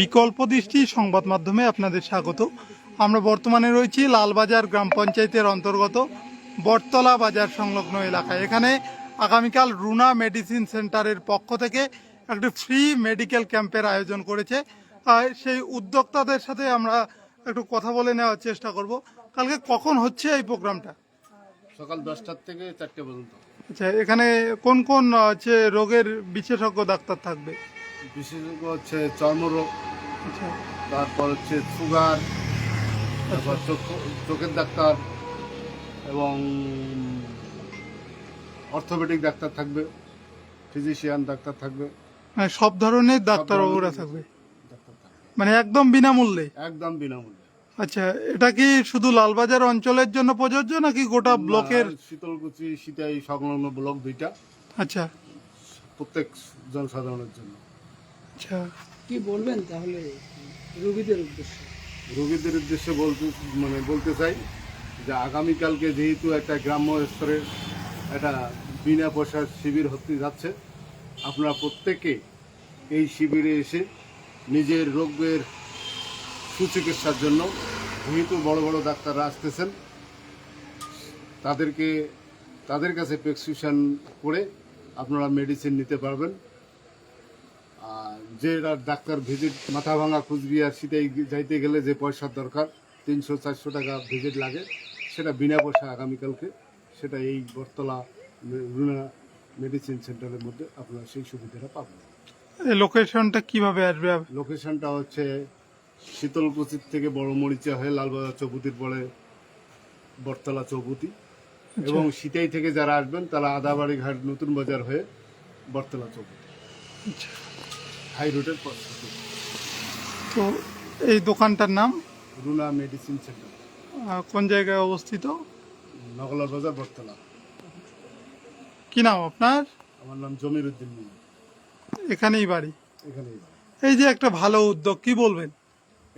বিকল্প দৃষ্টি সংবাদ মাধ্যমে আপনাদের স্বাগত। আমরা বর্তমানে রয়েছি লালবাজার গ্রাম পঞ্চায়েতের অন্তর্গত বটতলা বাজার সংলগ্ন এলাকায়। এখানে আগামীকাল রুনা মেডিসিন সেন্টারের পক্ষ থেকে একটি ফ্রি মেডিকেল ক্যাম্পের আয়োজন করেছে। আর সেই উদ্যোক্তাদের সাথে আমরা একটু কথা বলে নেওয়ার চেষ্টা করব। কালকে কখন হচ্ছে এই প্রোগ্রামটা? সকাল দশটার থেকে চারটে পর্যন্ত। আচ্ছা এখানে কোন কোন হচ্ছে রোগের বিশেষজ্ঞ ডাক্তার থাকবে? বিশেষজ্ঞ হচ্ছে চর্মরোগ আচ্ছা। তারপর হচ্ছে সুগার তারপর চোখের ডাক্তার এবং অর্থোপেডিক ডাক্তার থাকবে ফিজিশিয়ান ডাক্তার থাকবে। মানে সব ধরনের ডাক্তারবাবুরা ধরনের থাকবে? মানে একদম বিনামূল্যে? একদম বিনামূল্যে। আচ্ছা এটা কি শুধু লালবাজার অঞ্চলের জন্য প্রযোজ্য নাকি গোটা ব্লকের? শীতলকুচি সীতাই সংলগ্ন ব্লক দুইটা। আচ্ছা। প্রত্যেক জনসাধারণের জন্য। আচ্ছা। কি বলবেন তাহলে রোগীদের উদ্দেশ্যে? রোগীদের উদ্দেশ্যে বলতে মানে বলতে চাই যে আগামীকালকে যেহেতু একটা গ্রাম্য স্তরে একটা বিনা পয়সার শিবির হতে যাচ্ছে আপনারা প্রত্যেকে এই শিবিরে এসে নিজের রোগের সুচিকিৎসার জন্য যেহেতু বড় বড় ডাক্তাররা আসতেছেন তাদেরকে তাদের কাছে প্রেসক্রিপশন করে আপনারা মেডিসিন নিতে পারবেন। যে ডাক্তার ভিজিট মাথা ভাঙা কুচবিহার শীতেই যাইতে গেলে যে পয়সার দরকার তিনশো চারশো টাকা ভিজিট লাগে সেটা বিনা পয়সা আগামীকালকে সেটা এই বটতলা রুনা মেডিসিন সেন্টারের মধ্যে আপনারা সেই সুবিধাটা পাবেন। এই লোকেশনটা কীভাবে আসবে লোকেশনটা হচ্ছে শীতলকুচির থেকে বড় মরিচা হয়ে লালবাজার চৌপতির পরে বটতলা চৌপতি। এবং সিতাই থেকে যারা আসবেন তারা আদাবাড়ি ঘাট নতুন বাজার হয়ে বটতলা চৌপতি। আচ্ছা। হাই রোডের পর তো এই দোকানটার নাম? Runa medicine centre. কোন জায়গায় অবস্থিত? নগলার বাজার বটতলা। কি নাম আপনার? আমার নাম জমির উদ্দিন এখানেই বাড়ি? এখানেই বাড়ি। এই যে একটা ভালো উদ্যোগ কি বলবেন?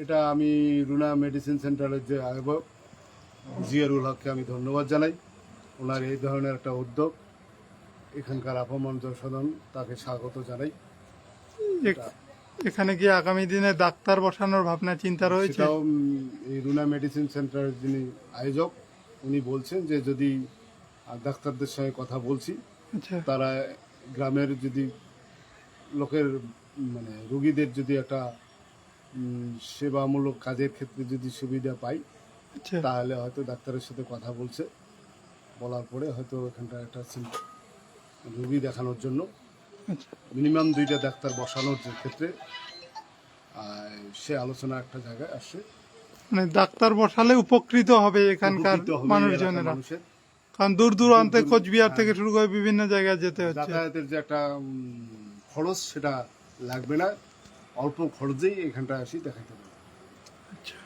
এটা আমি রুনা মেডিসিন সেন্টারের যে আয়োজক জিয়ারুল হককে আমি ধন্যবাদ জানাই। ওনার এই ধরনের একটা উদ্যোগ এখানকার আপমান জনসাধারণ তাকে স্বাগত জানাই। এখানে কি আগামী দিনে ডাক্তার বসানোর ভাবনা চিন্তা রয়েছে? সেটাও এই রুনা মেডিসিন সেন্টারের যিনি আয়োজক উনি বলছেন যে যদি ডাক্তারদের সঙ্গে কথা বলছি আচ্ছা। তারা গ্রামের যদি লোকের মানে রুগীদের যদি একটা সেবামূলক কাজের ক্ষেত্রে যদি সুবিধা পাই আচ্ছা। তাহলে হয়তো ডাক্তারের সাথে কথা বলছে। বলার পরে হয়তো এখানটা একটা রুগী দেখানোর জন্য মিনিমাম দুইটা ডাক্তার বসানোর যে ক্ষেত্রে সে আলোচনা একটা জায়গায় আসছে মানে ডাক্তার বসালে উপকৃত হবে এখানকার মানুষজনেরা। মানুষের। কারণ দূর দূরান্তে কোচবিহার থেকে শুরু করে বিভিন্ন জায়গায় যেতে হচ্ছে। যাতায়াতের যে একটা খরচ সেটা লাগবে না। অল্প খরচেই এখানটা আসি দেখাতে পারবে আচ্ছা।